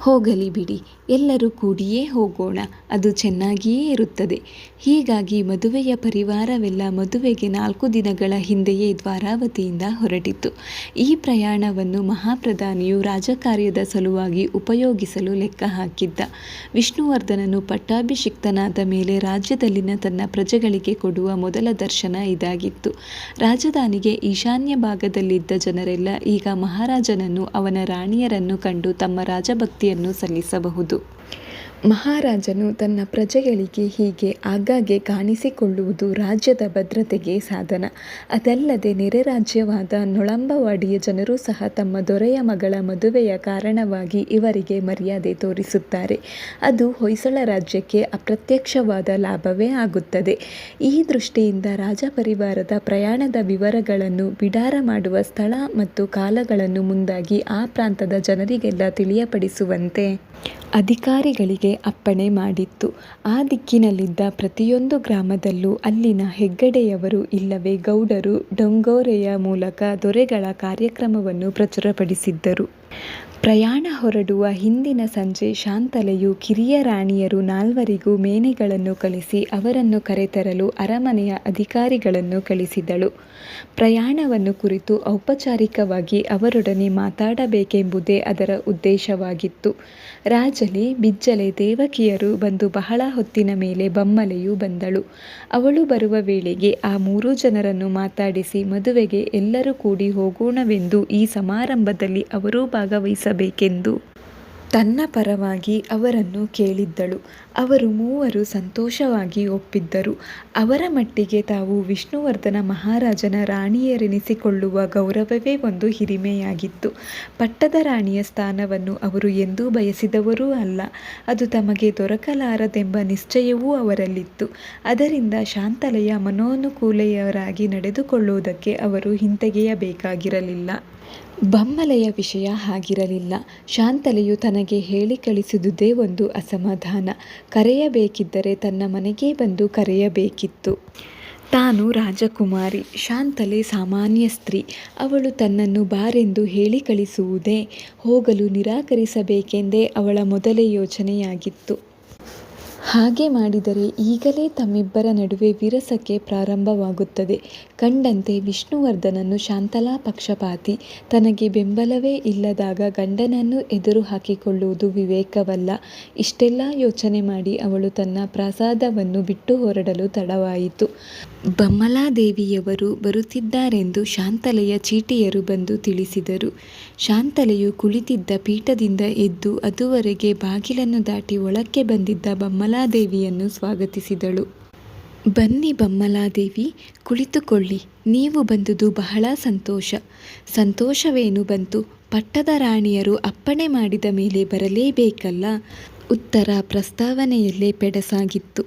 A: ಹೋಗಲಿ ಬಿಡಿ. ಎಲ್ಲರೂ ಕೂಡಿಯೇ ಹೋಗೋಣ, ಅದು ಚೆನ್ನಾಗಿಯೇ ಇರುತ್ತದೆ. ಹೀಗಾಗಿ ಮದುವೆಯ ಪರಿವಾರವೆಲ್ಲ ಮದುವೆಗೆ ನಾಲ್ಕು ದಿನಗಳ ಹಿಂದೆಯೇ ದ್ವಾರಾವತಿಯಿಂದ ಹೊರಟಿತು ಈ ಪ್ರಯಾಣವನ್ನು ಮಹಾಪ್ರಧಾನಿಯು ರಾಜಕಾರ್ಯದ ಸಲುವಾಗಿ ಉಪಯೋಗಿಸಲು ಲೆಕ್ಕ ಹಾಕಿದ್ದ. ವಿಷ್ಣುವರ್ಧನನು ಪಟ್ಟಾಭಿಷಿಕ್ತನಾದ ಮೇಲೆ ರಾಜ್ಯದಲ್ಲಿನ ತನ್ನ ಪ್ರಜೆಗಳಿಗೆ ಕೊಡುವ ಮೊದಲ ದರ್ಶನ ಇದಾಗಿತ್ತು. ರಾಜಧಾನಿಗೆ ಈಶಾನ್ಯ ಭಾಗದಲ್ಲಿದ್ದ ಜನರೆಲ್ಲ ಈಗ ಮಹಾರಾಜನನ್ನು, ಅವನ ರಾಣಿಯರನ್ನು ಕಂಡು ತಮ್ಮ ರಾಜಭಕ್ತಿಯನ್ನು ಸಲ್ಲಿಸಬಹುದು. ಮಹಾರಾಜನು ತನ್ನ ಪ್ರಜೆಗಳಿಗೆ ಹೀಗೆ ಆಗಾಗ್ಗೆ ಕಾಣಿಸಿಕೊಳ್ಳುವುದು ರಾಜ್ಯದ ಭದ್ರತೆಗೆ ಸಾಧನ. ಅದಲ್ಲದೆ ನೆರೆ ರಾಜ್ಯವಾದ ನೊಳಂಬವಾಡಿಯ ಜನರು ಸಹ ತಮ್ಮ ದೊರೆಯ ಮಗಳ ಮದುವೆಯ ಕಾರಣವಾಗಿ ಇವರಿಗೆ ಮರ್ಯಾದೆ ತೋರಿಸುತ್ತಾರೆ. ಅದು ಹೊಯ್ಸಳ ರಾಜ್ಯಕ್ಕೆ ಅಪ್ರತ್ಯಕ್ಷವಾದ ಲಾಭವೇ ಆಗುತ್ತದೆ. ಈ ದೃಷ್ಟಿಯಿಂದ ರಾಜಪರಿವಾರದ ಪ್ರಯಾಣದ ವಿವರಗಳನ್ನು ಬಿಡಾರ ಮಾಡುವ ಸ್ಥಳ ಮತ್ತು ಕಾಲಗಳನ್ನು ಮುಂದಾಗಿ ಆ ಪ್ರಾಂತದ ಜನರಿಗೆಲ್ಲ ತಿಳಿಯಪಡಿಸುವಂತೆ ಅಧಿಕಾರಿಗಳಿಗೆ ಅಪ್ಪಣೆ ಮಾಡಿತ್ತು. ಆ ದಿಕ್ಕಿನಲ್ಲಿದ್ದ ಪ್ರತಿಯೊಂದು ಗ್ರಾಮದಲ್ಲೂ ಅಲ್ಲಿನ ಹೆಗ್ಗಡೆಯವರು ಇಲ್ಲವೇ ಗೌಡರು ಡೊಂಗೋರೆಯ ಮೂಲಕ ದೊರೆಗಳ ಕಾರ್ಯಕ್ರಮವನ್ನು ಪ್ರಚುರಪಡಿಸಿದ್ದರು. ಪ್ರಯಾಣ ಹೊರಡುವ ಹಿಂದಿನ ಸಂಜೆ ಶಾಂತಲೆಯು ಕಿರಿಯ ರಾಣಿಯರು ನಾಲ್ವರಿಗೂ ಮೇನೆಗಳನ್ನು ಕಳಿಸಿ ಅವರನ್ನು ಕರೆತರಲು ಅರಮನೆಯ ಅಧಿಕಾರಿಗಳನ್ನು ಕಳಿಸಿದಳು. ಪ್ರಯಾಣವನ್ನು ಕುರಿತು ಔಪಚಾರಿಕವಾಗಿ ಅವರೊಡನೆ ಮಾತಾಡಬೇಕೆಂಬುದೇ ಅದರ ಉದ್ದೇಶವಾಗಿತ್ತು. ರಾಜಲಿ ಬಿಜ್ಜಲೆ ದೇವಕಿಯರು ಬಂದು ಬಹಳ ಹೊತ್ತಿನ ಮೇಲೆ ಬಮ್ಮಲೆಯು ಬಂದಳು. ಅವಳು ಬರುವ ವೇಳೆಗೆ ಆ ಮೂರೂ ಜನರನ್ನು ಮಾತಾಡಿಸಿ, ಮದುವೆಗೆ ಎಲ್ಲರೂ ಕೂಡಿ ಹೋಗೋಣವೆಂದು ಈ ಸಮಾರಂಭದಲ್ಲಿ ಅವರೂ ಭಾಗವಹಿಸಬೇಕೆಂದು ತನ್ನ ಪರವಾಗಿ ಅವರನ್ನು ಕೇಳಿದ್ದಳು. ಅವರು ಮೂವರು ಸಂತೋಷವಾಗಿ ಒಪ್ಪಿದ್ದರು. ಅವರ ಮಟ್ಟಿಗೆ ತಾವು ವಿಷ್ಣುವರ್ಧನ ಮಹಾರಾಜನ ರಾಣಿಯರೆನಿಸಿಕೊಳ್ಳುವ ಗೌರವವೇ ಒಂದು ಹಿರಿಮೆಯಾಗಿತ್ತು. ಪಟ್ಟದ ರಾಣಿಯ ಸ್ಥಾನವನ್ನು ಅವರು ಎಂದೂ ಬಯಸಿದವರೂ ಅಲ್ಲ. ಅದು ತಮಗೆ ದೊರಕಲಾರದೆಂಬ ನಿಶ್ಚಯವೂ ಅವರಲ್ಲಿತ್ತು. ಅದರಿಂದ ಶಾಂತಲೆಯ ಮನೋನುಕೂಲೆಯರಾಗಿ ನಡೆದುಕೊಳ್ಳುವುದಕ್ಕೆ ಅವರು ಹಿಂತೆಗೆಯಬೇಕಾಗಿರಲಿಲ್ಲ. ಬಮ್ಮಲೆಯ ವಿಷಯ ಹಾಗಿರಲಿಲ್ಲ. ಶಾಂತಲೆಯು ತನಗೆ ಹೇಳಿ ಕಳಿಸಿದುದೇ ಒಂದು ಅಸಮಾಧಾನ. ಕರೆಯಬೇಕಿದ್ದರೆ ತನ್ನ ಮನೆಗೇ ಬಂದು ಕರೆಯಬೇಕಿತ್ತು. ತಾನು ರಾಜಕುಮಾರಿ, ಶಾಂತಲೆ ಸಾಮಾನ್ಯ ಸ್ತ್ರೀ. ಅವಳು ತನ್ನನ್ನು ಬಾರೆಂದು ಹೇಳಿ ಕಳಿಸುವುದೇ, ಹೋಗಲು ನಿರಾಕರಿಸಬೇಕೆಂದೇ ಅವಳ ಮೊದಲೇ ಯೋಚನೆಯಾಗಿತ್ತು. ಹಾಗೆ ಮಾಡಿದರೆ ಈಗಲೇ ತಮ್ಮಿಬ್ಬರ ನಡುವೆ ವಿರಸಕ್ಕೆ ಪ್ರಾರಂಭವಾಗುತ್ತದೆ. ಕಂಡಂತೆ ವಿಷ್ಣುವರ್ಧನನು ಶಾಂತಲಾ ಪಕ್ಷಪಾತಿ, ತನಗೆ ಬೆಂಬಲವೇ ಇಲ್ಲದಾಗ ಗಂಡನನ್ನು ಎದುರು ಹಾಕಿಕೊಳ್ಳುವುದು ವಿವೇಕವಲ್ಲ. ಇಷ್ಟೆಲ್ಲ ಯೋಚನೆ ಮಾಡಿ ಅವಳು ತನ್ನ ಪ್ರಸಾದವನ್ನು ಬಿಟ್ಟು ಹೊರಡಲು ತಡವಾಯಿತು. ಬಮ್ಮಲಾದೇವಿಯವರು ಬರುತ್ತಿದ್ದಾರೆಂದು ಶಾಂತಲೆಯ ಚೀಟಿಯರು ಬಂದು ತಿಳಿಸಿದರು. ಶಾಂತಲೆಯು ಕುಳಿತಿದ್ದ ಪೀಠದಿಂದ ಎದ್ದು ಅದುವರೆಗೆ ಬಾಗಿಲನ್ನು ದಾಟಿ ಒಳಕ್ಕೆ ಬಂದಿದ್ದ ಬಮ್ಮಲಾದೇವಿಯನ್ನು ಸ್ವಾಗತಿಸಿದಳು. ಬನ್ನಿ ಬಮ್ಮಲಾದೇವಿ, ಕುಳಿತುಕೊಳ್ಳಿ. ನೀವು ಬಂದುದು ಬಹಳ ಸಂತೋಷ. ಸಂತೋಷವೇನು ಬಂತು? ಪಟ್ಟದ ರಾಣಿಯರು ಅಪ್ಪಣೆ ಮಾಡಿದ ಮೇಲೆ ಬರಲೇಬೇಕಲ್ಲ? ಉತ್ತರ ಪ್ರಸ್ತಾವನೆಯಲ್ಲೇ ಪೆಡಸಾಗಿತ್ತು.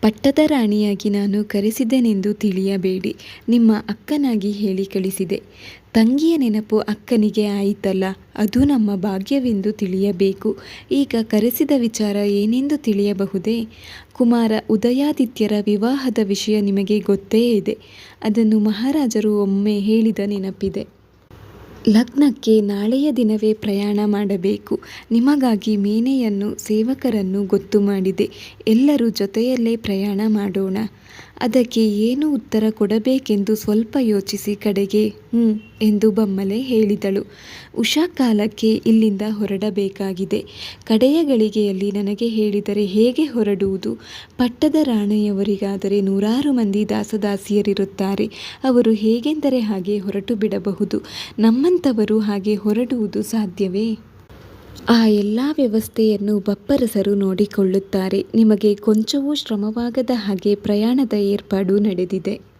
A: ಪಟ್ಟದ ರಾಣಿಯಾಗಿ ನಾನು ಕರೆಸಿದೆನೆಂದು ತಿಳಿಯಬೇಡಿ. ನಿಮ್ಮ ಅಕ್ಕನಾಗಿ ಹೇಳಿ ಕಳಿಸಿದೆ. ತಂಗಿಯ ನೆನಪು ಅಕ್ಕನಿಗೆ ಆಯಿತಲ್ಲ, ಅದು ನಮ್ಮ ಭಾಗ್ಯವೆಂದು ತಿಳಿಯಬೇಕು. ಈಗ ಕರೆಸಿದ ವಿಚಾರ ಏನೆಂದು ತಿಳಿಯಬಹುದೇ? ಕುಮಾರ ಉದಯಾದಿತ್ಯರ ವಿವಾಹದ ವಿಷಯ ನಿಮಗೆ ಗೊತ್ತೇ ಇದೆ. ಅದನ್ನು ಮಹಾರಾಜರು ಒಮ್ಮೆ ಹೇಳಿದ ನೆನಪಿದೆ. ಲಗ್ನಕ್ಕೆ ನಾಳೆಯ ದಿನವೇ ಪ್ರಯಾಣ ಮಾಡಬೇಕು. ನಿಮಗಾಗಿ ಮೇನೆಯನ್ನು ಸೇವಕರನ್ನು ಗೊತ್ತು ಮಾಡಿದೆ. ಎಲ್ಲರೂ ಜೊತೆಯಲ್ಲೇ ಪ್ರಯಾಣ ಮಾಡೋಣ. ಅದಕ್ಕೆ ಏನು ಉತ್ತರ ಕೊಡಬೇಕೆಂದು ಸ್ವಲ್ಪ ಯೋಚಿಸಿ ಕಡೆಗೆ ಹ್ಞೂ ಎಂದು ಬಮ್ಮಲೆ ಹೇಳಿದಳು. ಉಷಾ ಕಾಲಕ್ಕೆ ಇಲ್ಲಿಂದ ಹೊರಡಬೇಕಾಗಿದೆ. ಕಡೆಯ ಗಳಿಗೆಯಲ್ಲಿ ನನಗೆ ಹೇಳಿದರೆ ಹೇಗೆ ಹೊರಡುವುದು? ಪಟ್ಟದ ರಾಣೆಯವರಿಗಾದರೆ ನೂರಾರು ಮಂದಿ ದಾಸದಾಸಿಯರಿರುತ್ತಾರೆ. ಅವರು ಹೇಗೆಂದರೆ ಹಾಗೆ ಹೊರಟು ಬಿಡಬಹುದು? ನಮ್ಮಂಥವರು ಹಾಗೆ ಹೊರಡುವುದು ಸಾಧ್ಯವೇ? ಆ ಎಲ್ಲ ವ್ಯವಸ್ಥೆಯನ್ನು ಬಪ್ಪರಸರು ನೋಡಿಕೊಳ್ಳುತ್ತಾರೆ. ನಿಮಗೆ ಕೊಂಚವೂ ಶ್ರಮವಾಗದ ಹಾಗೆ ಪ್ರಯಾಣದ ಏರ್ಪಾಡು ನಡೆದಿದೆ.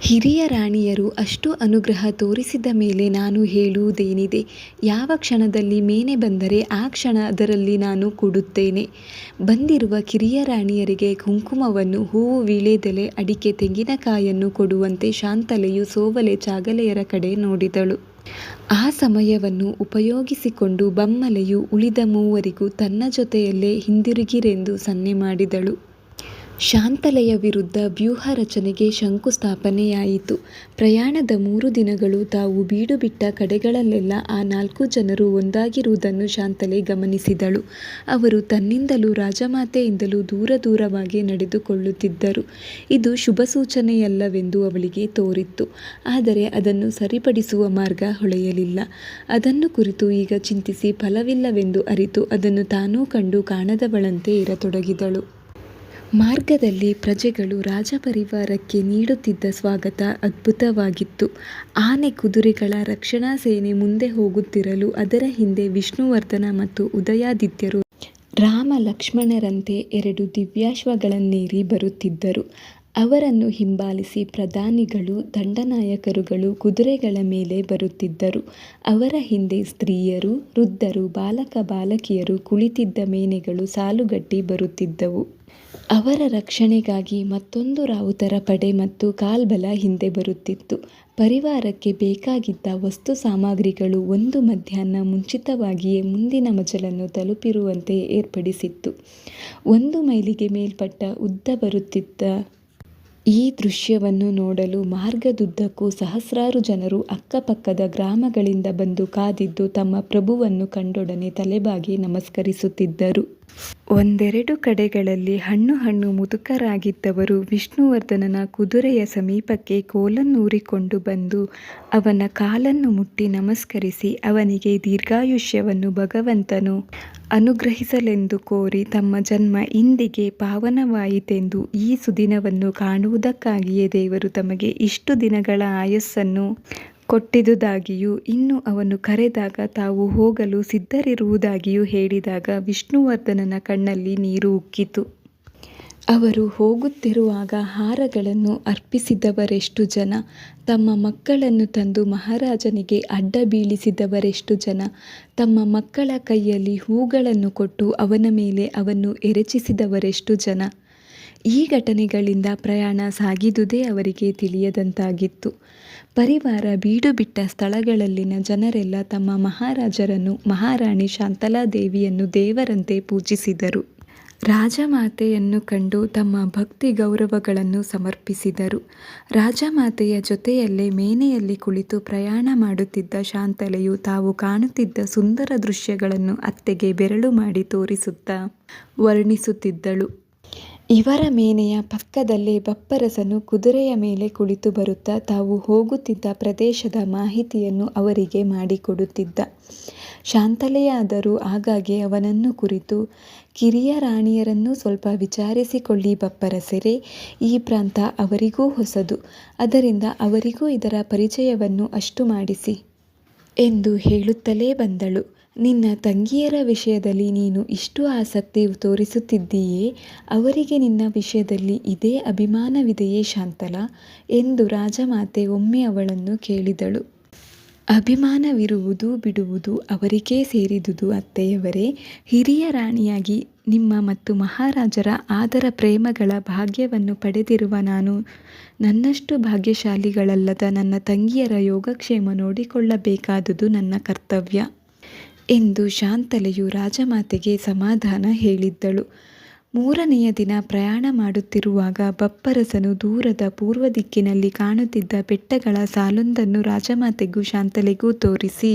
A: ಹಿರಿಯ ರಾಣಿಯರು ಅಷ್ಟು ಅನುಗ್ರಹ ತೋರಿಸಿದ ಮೇಲೆ ನಾನು ಹೇಳುವುದೇನಿದೆ? ಯಾವ ಕ್ಷಣದಲ್ಲಿ ಮೇನೆ ಬಂದರೆ ಆ ಕ್ಷಣ ಅದರಲ್ಲಿ ನಾನು ಕೊಡುತ್ತೇನೆ. ಬಂದಿರುವ ಕಿರಿಯ ರಾಣಿಯರಿಗೆ ಕುಂಕುಮವನ್ನು, ಹೂವು ವೀಳೆದೆಲೆ ಅಡಿಕೆ ತೆಂಗಿನಕಾಯನ್ನು ಕೊಡುವಂತೆ ಶಾಂತಲೆಯು ಸೋವಲೆ, ಚಾಗಲೆಯರ ಕಡೆ ನೋಡಿದಳು. ಆ ಸಮಯವನ್ನು ಉಪಯೋಗಿಸಿಕೊಂಡು ಬಮ್ಮಲೆಯು ಉಳಿದ ಮೂವರಿಗೂ ತನ್ನ ಜೊತೆಯಲ್ಲೇ ಹಿಂದಿರುಗಿರೆಂದು ಸನ್ನೆ ಮಾಡಿದಳು. ಶಾಂತಲೆಯ ವಿರುದ್ಧ ವ್ಯೂಹ ರಚನೆಗೆ ಶಂಕುಸ್ಥಾಪನೆಯಾಯಿತು. ಪ್ರಯಾಣದ ಮೂರು ದಿನಗಳು ತಾವು ಬೀಡು ಬಿಟ್ಟ ಕಡೆಗಳಲ್ಲೆಲ್ಲ ಆ ನಾಲ್ಕು ಜನರು ಒಂದಾಗಿರುವುದನ್ನು ಶಾಂತಲೆ ಗಮನಿಸಿದಳು. ಅವರು ತನ್ನಿಂದಲೂ ರಾಜಮಾತೆಯಿಂದಲೂ ದೂರ ದೂರವಾಗಿ ನಡೆದುಕೊಳ್ಳುತ್ತಿದ್ದರು. ಇದು ಶುಭ ಸೂಚನೆಯಲ್ಲವೆಂದು ಅವಳಿಗೆ ತೋರಿತ್ತು. ಆದರೆ ಅದನ್ನು ಸರಿಪಡಿಸುವ ಮಾರ್ಗ ಹೊಳೆಯಲಿಲ್ಲ. ಅದನ್ನು ಕುರಿತು ಈಗ ಚಿಂತಿಸಿ ಫಲವಿಲ್ಲವೆಂದು ಅರಿತು ಅದನ್ನು ತಾನೂ ಕಂಡು ಕಾಣದವಳಂತೆ ಇರತೊಡಗಿದಳು. ಮಾರ್ಗದಲ್ಲಿ ಪ್ರಜೆಗಳು ರಾಜಪರಿವಾರಕ್ಕೆ ನೀಡುತ್ತಿದ್ದ ಸ್ವಾಗತ ಅದ್ಭುತವಾಗಿತ್ತು. ಆನೆ ಕುದುರೆಗಳ ರಕ್ಷಣಾ ಸೇನೆ ಮುಂದೆ ಹೋಗುತ್ತಿರಲು ಅದರ ಹಿಂದೆ ವಿಷ್ಣುವರ್ಧನ ಮತ್ತು ಉದಯಾದಿತ್ಯರು ರಾಮ ಲಕ್ಷ್ಮಣರಂತೆ ಎರಡು ದಿವ್ಯಾಶ್ವಗಳನ್ನೇರಿ ಬರುತ್ತಿದ್ದರು. ಅವರನ್ನು ಹಿಂಬಾಲಿಸಿ ಪ್ರಧಾನಿಗಳು, ದಂಡನಾಯಕರುಗಳು ಕುದುರೆಗಳ ಮೇಲೆ ಬರುತ್ತಿದ್ದರು. ಅವರ ಹಿಂದೆ ಸ್ತ್ರೀಯರು, ವೃದ್ಧರು, ಬಾಲಕ, ಬಾಲಕಿಯರು ಕುಳಿತಿದ್ದ ಮೇನೆಗಳು ಸಾಲುಗಟ್ಟಿ ಬರುತ್ತಿದ್ದವು. ಅವರ ರಕ್ಷಣೆಗಾಗಿ ಮತ್ತೊಂದು ರಾವುತರ ಪಡೆ ಮತ್ತು ಕಾಲ್ಬಲ ಹಿಂದೆ ಬರುತ್ತಿತ್ತು. ಪರಿವಾರಕ್ಕೆ ಬೇಕಾಗಿದ್ದ ವಸ್ತು ಸಾಮಗ್ರಿಗಳು ಒಂದು ಮಧ್ಯಾಹ್ನ ಮುಂಚಿತವಾಗಿಯೇ ಮುಂದಿನ ಮಜಲನ್ನು ತಲುಪಿರುವಂತೆ ಏರ್ಪಡಿಸಿತ್ತು. ಒಂದು ಮೈಲಿಗೆ ಮೇಲ್ಪಟ್ಟ ಉದ್ದ ಬರುತ್ತಿದ್ದ ಈ ದೃಶ್ಯವನ್ನು ನೋಡಲು ಮಾರ್ಗದುದ್ದಕ್ಕೂ ಸಹಸ್ರಾರು ಜನರು ಅಕ್ಕಪಕ್ಕದ ಗ್ರಾಮಗಳಿಂದ ಬಂದು ಕಾದಿದ್ದು ತಮ್ಮ ಪ್ರಭುವನ್ನು ಕಂಡೊಡನೆ ತಲೆಬಾಗಿ ನಮಸ್ಕರಿಸುತ್ತಿದ್ದರು. ಒಂದೆರಡು ಕಡೆಗಳಲ್ಲಿ ಹಣ್ಣು ಹಣ್ಣು ಮುದುಕರಾಗಿದ್ದವರು ವಿಷ್ಣುವರ್ಧನನ ಕುದುರೆಯ ಸಮೀಪಕ್ಕೆ ಕೋಲನ್ನೂರಿಕೊಂಡು ಬಂದು ಅವನ ಕಾಲನ್ನು ಮುಟ್ಟಿ ನಮಸ್ಕರಿಸಿ ಅವನಿಗೆ ದೀರ್ಘಾಯುಷ್ಯವನ್ನು ಭಗವಂತನು ಅನುಗ್ರಹಿಸಲೆಂದು ಕೋರಿ ತಮ್ಮ ಜನ್ಮ ಇಂದಿಗೆ ಪಾವನವಾಯಿತೆಂದು ಈ ಸುದಿನವನ್ನು ಕಾಣುವುದಕ್ಕಾಗಿಯೇ ದೇವರು ತಮಗೆ ಇಷ್ಟು ದಿನಗಳ ಆಯಸ್ಸನ್ನು ಕೊಟ್ಟಿದುದಾಗಿಯೂ ಇನ್ನು ಅವನು ಕರೆದಾಗ ತಾವು ಹೋಗಲು ಸಿದ್ಧರಿರುವುದಾಗಿಯೂ ಹೇಳಿದಾಗ ವಿಷ್ಣುವರ್ಧನನ ಕಣ್ಣಲ್ಲಿ ನೀರು ಉಕ್ಕಿತು. ಅವರು ಹೋಗುತ್ತಿರುವಾಗ ಹಾರಗಳನ್ನು ಅರ್ಪಿಸಿದವರೆಷ್ಟು ಜನ, ತಮ್ಮ ಮಕ್ಕಳನ್ನು ತಂದು ಮಹಾರಾಜನಿಗೆ ಅಡ್ಡ ಬೀಳಿಸಿದವರೆಷ್ಟು ಜನ, ತಮ್ಮ ಮಕ್ಕಳ ಕೈಯಲ್ಲಿ ಹೂಗಳನ್ನು ಕೊಟ್ಟು ಅವನ ಮೇಲೆ ಅವನ್ನು ಎರಚಿಸಿದವರೆಷ್ಟು ಜನ. ಈ ಘಟನೆಗಳಿಂದ ಪ್ರಯಾಣ ಸಾಗಿದುದೇ ಅವರಿಗೆ ತಿಳಿಯದಂತಾಗಿತ್ತು. ಪರಿವಾರ ಬೀಡು ಬಿಟ್ಟ ಸ್ಥಳಗಳಲ್ಲಿನ ಜನರೆಲ್ಲ ತಮ್ಮ ಮಹಾರಾಜರನ್ನು, ಮಹಾರಾಣಿ ಶಾಂತಲಾದೇವಿಯನ್ನು ದೇವರಂತೆ ಪೂಜಿಸಿದರು. ರಾಜಮಾತೆಯನ್ನು ಕಂಡು ತಮ್ಮ ಭಕ್ತಿ ಗೌರವಗಳನ್ನು ಸಮರ್ಪಿಸಿದರು. ರಾಜಮಾತೆಯ ಜೊತೆಯಲ್ಲೇ ಮೇನೆಯಲ್ಲಿ ಕುಳಿತು ಪ್ರಯಾಣ ಮಾಡುತ್ತಿದ್ದ ಶಾಂತಲೆಯು ತಾವು ಕಾಣುತ್ತಿದ್ದ ಸುಂದರ ದೃಶ್ಯಗಳನ್ನು ಅತ್ತೆಗೆ ಬೆರಳು ಮಾಡಿ ತೋರಿಸುತ್ತಾ ವರ್ಣಿಸುತ್ತಿದ್ದಳು. ಇವರ ಮೇನೆಯ ಪಕ್ಕದಲ್ಲೇ ಬಪ್ಪರಸನು ಕುದುರೆಯ ಮೇಲೆ ಕುಳಿತು ಬರುತ್ತಾ ತಾವು ಹೋಗುತ್ತಿದ್ದ ಪ್ರದೇಶದ ಮಾಹಿತಿಯನ್ನು ಅವರಿಗೆ ಮಾಡಿಕೊಡುತ್ತಿದ್ದ. ಶಾಂತಲೆಯಾದರೂ ಆಗಾಗ್ಗೆ ಅವನನ್ನು ಕುರಿತು ಕಿರಿಯ ರಾಣಿಯರನ್ನು ಸ್ವಲ್ಪ ವಿಚಾರಿಸಿಕೊಳ್ಳಿ ಬಪ್ಪರಸರೇ, ಈ ಪ್ರಾಂತ ಅವರಿಗೂ ಹೊಸದು, ಅದರಿಂದ ಅವರಿಗೂ ಇದರ ಪರಿಚಯವನ್ನು ಅಷ್ಟು ಮಾಡಿಸಿ. ಎಂದು ಹೇಳುತ್ತಲೇ ಬಂದಳು. ನಿನ್ನ ತಂಗಿಯರ ವಿಷಯದಲ್ಲಿ ನೀನು ಇಷ್ಟು ಆಸಕ್ತಿ ತೋರಿಸುತ್ತಿದ್ದೀಯೆ, ಅವರಿಗೆ ನಿನ್ನ ವಿಷಯದಲ್ಲಿ ಇದೇ ಅಭಿಮಾನವಿದೆಯೇ ಶಾಂತಲಾ? ಎಂದು ರಾಜಮಾತೆ ಒಮ್ಮೆ ಅವಳನ್ನು ಕೇಳಿದಳು. ಅಭಿಮಾನವಿರುವುದು ಬಿಡುವುದು ಅವರಿಗೇ ಸೇರಿದುದು ಅತ್ತೆಯವರೇ. ಹಿರಿಯ ರಾಣಿಯಾಗಿ ನಿಮ್ಮ ಮತ್ತು ಮಹಾರಾಜರ ಆದರ ಪ್ರೇಮಗಳ ಭಾಗ್ಯವನ್ನು ಪಡೆದಿರುವ ನಾನು ನನ್ನಷ್ಟು ಭಾಗ್ಯಶಾಲಿಗಳಲ್ಲದ ನನ್ನ ತಂಗಿಯರ ಯೋಗಕ್ಷೇಮ ನೋಡಿಕೊಳ್ಳಬೇಕಾದುದು ನನ್ನ ಕರ್ತವ್ಯ. ಎಂದು ಶಾಂತಲೆಯು ರಾಜಮಾತೆಗೆ ಸಮಾಧಾನ ಹೇಳಿದ್ದಳು. ಮೂರನೆಯ ದಿನ ಪ್ರಯಾಣ ಮಾಡುತ್ತಿರುವಾಗ ಬಪ್ಪರಸನು ದೂರದ ಪೂರ್ವ ದಿಕ್ಕಿನಲ್ಲಿ ಕಾಣುತ್ತಿದ್ದ ಬೆಟ್ಟಗಳ ಸಾಲೊಂದನ್ನು ರಾಜಮಾತೆಗೂ ಶಾಂತಲೆಗೂ ತೋರಿಸಿ,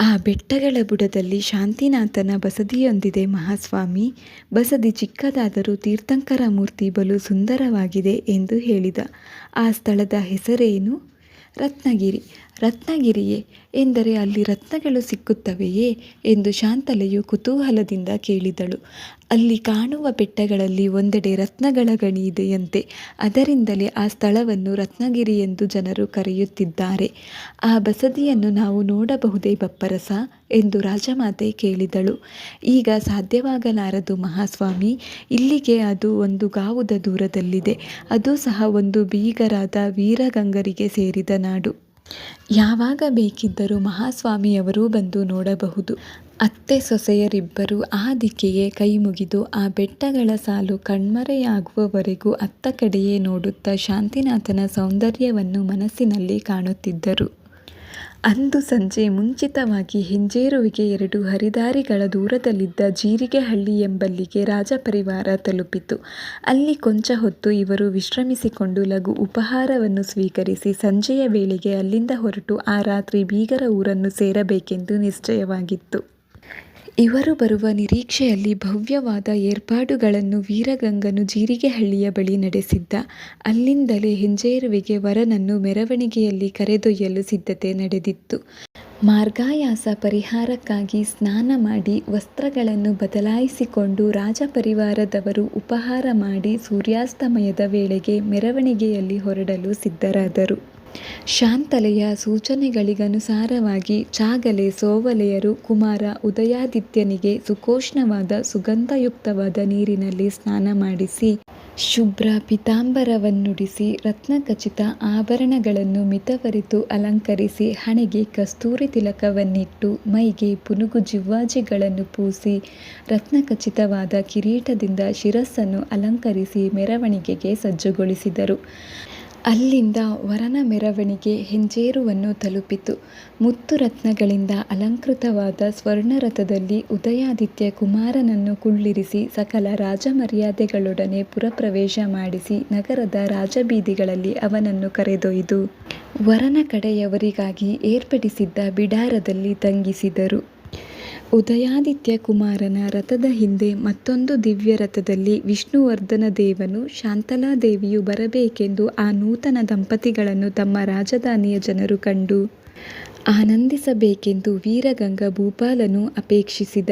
A: ಆ ಬೆಟ್ಟಗಳ ಬುಡದಲ್ಲಿ ಶಾಂತಿನಾಥನ ಬಸದಿಯೊಂದಿದೆ ಮಹಾಸ್ವಾಮಿ. ಬಸದಿ ಚಿಕ್ಕದಾದರೂ ತೀರ್ಥಂಕರ ಮೂರ್ತಿ ಬಲು ಸುಂದರವಾಗಿದೆ ಎಂದು ಹೇಳಿದ. ಆ ಸ್ಥಳದ ಹೆಸರೇನು? ರತ್ನಗಿರಿ. ರತ್ನಗಿರಿಯೇ? ಎಂದರೆ ಅಲ್ಲಿ ರತ್ನಗಳು ಸಿಕ್ಕುತ್ತವೆಯೇ? ಎಂದು ಶಾಂತಲೆಯು ಕುತೂಹಲದಿಂದ ಕೇಳಿದಳು. ಅಲ್ಲಿ ಕಾಣುವ ಬೆಟ್ಟಗಳಲ್ಲಿ ಒಂದೆಡೆ ರತ್ನಗಳ ಗಣಿ ಇದೆಯಂತೆ ಅದರಿಂದಲೇ ಆ ಸ್ಥಳವನ್ನು ರತ್ನಗಿರಿ ಎಂದು ಜನರು ಕರೆಯುತ್ತಿದ್ದಾರೆ. ಆ ಬಸದಿಯನ್ನು ನಾವು ನೋಡಬಹುದೇ ಬಪ್ಪರಸ? ಎಂದು ರಾಜಮಾತೆ ಕೇಳಿದಳು. ಈಗ ಸಾಧ್ಯವಾಗಲಾರದು ಮಹಾಸ್ವಾಮಿ. ಇಲ್ಲಿಗೆ ಅದು ಒಂದು ಗಾವುದ ದೂರದಲ್ಲಿದೆ. ಅದು ಸಹ ಒಂದು ಬೀಗರಾದ ವೀರಗಂಗರಿಗೆ ಸೇರಿದ ನಾಡು. ಯಾವಾಗ ಬೇಕಿದ್ದರೂ ಮಹಾಸ್ವಾಮಿಯವರು ಬಂದು ನೋಡಬಹುದು. ಅತ್ತೆ ಸೊಸೆಯರಿಬ್ಬರು ಆ ದಿಕ್ಕಿಗೆ ಕೈಮುಗಿದು ಆ ಬೆಟ್ಟಗಳ ಸಾಲು ಕಣ್ಮರೆಯಾಗುವವರೆಗೂ ಅತ್ತ ಕಡೆಯೇ ನೋಡುತ್ತಾ ಶಾಂತಿನಾಥನ ಸೌಂದರ್ಯವನ್ನು ಮನಸ್ಸಿನಲ್ಲಿ ಕಾಣುತ್ತಿದ್ದರು. ಅಂದು ಸಂಜೆ ಮುಂಚಿತವಾಗಿ ಹಿಂಜೇರುವಿಗೆ ಎರಡು ಹರಿದಾರಿಗಳ ದೂರದಲ್ಲಿದ್ದ ಜೀರಿಗೆಹಳ್ಳಿ ಎಂಬಲ್ಲಿಗೆ ರಾಜಪರಿವಾರ ತಲುಪಿತು. ಅಲ್ಲಿ ಕೊಂಚ ಹೊತ್ತು ಇವರು ವಿಶ್ರಮಿಸಿಕೊಂಡು ಲಘು ಉಪಹಾರವನ್ನು ಸ್ವೀಕರಿಸಿ ಸಂಜೆಯ ವೇಳೆಗೆ ಅಲ್ಲಿಂದ ಹೊರಟು ಆ ರಾತ್ರಿ ಬೀಗರ ಊರನ್ನು ಸೇರಬೇಕೆಂದು ನಿಶ್ಚಯವಾಗಿತ್ತು. ಇವರು ಬರುವ ನಿರೀಕ್ಷೆಯಲ್ಲಿ ಭವ್ಯವಾದ ಏರ್ಪಾಡುಗಳನ್ನು ವೀರಗಂಗನು ಜೀರಿಗೆಹಳ್ಳಿಯ ಬಳಿ ನಡೆಸಿದ್ದ. ಅಲ್ಲಿಂದಲೇ ಹೆಂಜೇರುವಿಗೆ ವರನನ್ನು ಮೆರವಣಿಗೆಯಲ್ಲಿ ಕರೆದೊಯ್ಯಲು ಸಿದ್ಧತೆ ನಡೆದಿತ್ತು. ಮಾರ್ಗಾಯಾಸ ಪರಿಹಾರಕ್ಕಾಗಿ ಸ್ನಾನ ಮಾಡಿ ವಸ್ತ್ರಗಳನ್ನು ಬದಲಾಯಿಸಿಕೊಂಡು ರಾಜಪರಿವಾರದವರು ಉಪಹಾರ ಮಾಡಿ ಸೂರ್ಯಾಸ್ತಮಯದ ವೇಳೆಗೆ ಮೆರವಣಿಗೆಯಲ್ಲಿ ಹೊರಡಲು ಸಿದ್ಧರಾದರು. ಶಾಂತಲೆಯ ಸೂಚನೆಗಳಿಗನುಸಾರವಾಗಿ ಚಾಗಲೆ ಸೋವಲೆಯರು ಕುಮಾರ ಉದಯಾದಿತ್ಯನಿಗೆ ಸುಖೋಷ್ಣವಾದ ಸುಗಂಧಯುಕ್ತವಾದ ನೀರಿನಲ್ಲಿ ಸ್ನಾನ ಮಾಡಿಸಿ, ಶುಭ್ರ ಪಿತಾಂಬರವನ್ನುಡಿಸಿ ರತ್ನಖಚಿತ ಆಭರಣಗಳನ್ನು ಮಿತವರಿತು ಅಲಂಕರಿಸಿ, ಹಣೆಗೆ ಕಸ್ತೂರಿ ತಿಲಕವನ್ನಿಟ್ಟು, ಮೈಗೆ ಪುನುಗು ಜಿವ್ವಾಜಿಗಳನ್ನು ಪೂಸಿ, ರತ್ನಖಚಿತವಾದ ಕಿರೀಟದಿಂದ ಶಿರಸ್ಸನ್ನು ಅಲಂಕರಿಸಿ ಮೆರವಣಿಗೆಗೆ ಸಜ್ಜುಗೊಳಿಸಿದರು. ಅಲ್ಲಿಂದ ವರನ ಮೆರವಣಿಗೆ ಹೆಂಜೇರುವನ್ನು ತಲುಪಿತು. ಮುತ್ತುರತ್ನಗಳಿಂದ ಅಲಂಕೃತವಾದ ಸ್ವರ್ಣರಥದಲ್ಲಿ ಉದಯಾದಿತ್ಯ ಕುಮಾರನನ್ನು ಕುಳ್ಳಿರಿಸಿ ಸಕಲ ರಾಜಮರ್ಯಾದೆಗಳೊಡನೆ ಪುರಪ್ರವೇಶ ಮಾಡಿಸಿ ನಗರದ ರಾಜಬೀದಿಗಳಲ್ಲಿ ಅವನನ್ನು ಕರೆದೊಯ್ದು ವರನ ಕಡೆಯವರಿಗಾಗಿ ಏರ್ಪಡಿಸಿದ್ದ ಬಿಡಾರದಲ್ಲಿ ತಂಗಿಸಿದರು. ಉದಯಾದಿತ್ಯ ಕುಮಾರನ ರಥದ ಹಿಂದೆ ಮತ್ತೊಂದು ದಿವ್ಯ ದಿವ್ಯರಥದಲ್ಲಿ ವಿಷ್ಣುವರ್ಧನದೇವನೂ ಶಾಂತಲಾದೇವಿಯೂ ಬರಬೇಕೆಂದು ಆ ನೂತನ ದಂಪತಿಗಳನ್ನು ತಮ್ಮ ರಾಜಧಾನಿಯ ಜನರು ಕಂಡು. ಆನಂದಿಸಬೇಕೆಂದು ವೀರಗಂಗ ಭೂಪಾಲನು ಅಪೇಕ್ಷಿಸಿದ.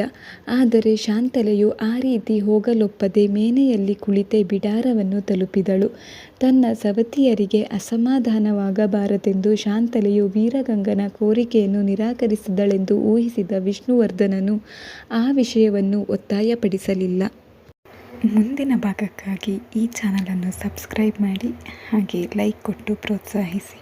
A: ಆದರೆ ಶಾಂತಲೆಯು ಆ ರೀತಿ ಹೋಗಲೊಪ್ಪದೆ ಮೇನೆಯಲ್ಲಿ ಕುಳಿತೇ ಬಿಡಾರವನ್ನು ತಲುಪಿದಳು. ತನ್ನ ಸವತಿಯರಿಗೆ ಅಸಮಾಧಾನವಾಗಬಾರದೆಂದು ಶಾಂತಲೆಯು ವೀರಗಂಗನ ಕೋರಿಕೆಯನ್ನು ನಿರಾಕರಿಸಿದಳೆಂದು ಊಹಿಸಿದ ವಿಷ್ಣುವರ್ಧನನು ಆ ವಿಷಯವನ್ನು ಒತ್ತಾಯಪಡಿಸಲಿಲ್ಲ. ಮುಂದಿನ ಭಾಗಕ್ಕಾಗಿ ಈ ಚಾನಲನ್ನು ಸಬ್ಸ್ಕ್ರೈಬ್ ಮಾಡಿ, ಹಾಗೆ ಲೈಕ್ ಕೊಟ್ಟು ಪ್ರೋತ್ಸಾಹಿಸಿ.